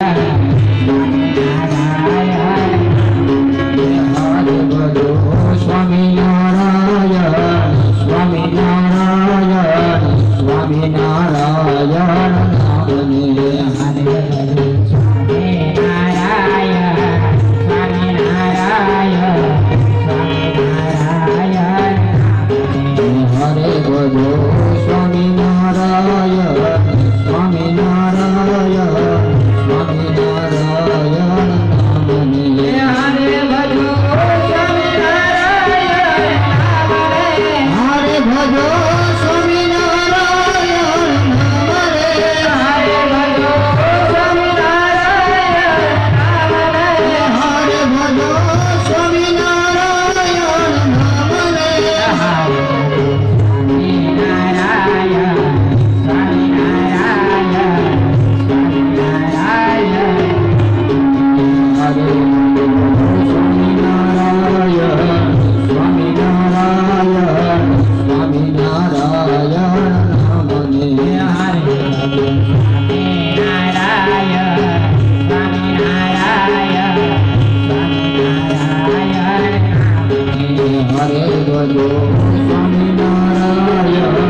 Hare Guru Swami Narayana ભજો Swaminarayan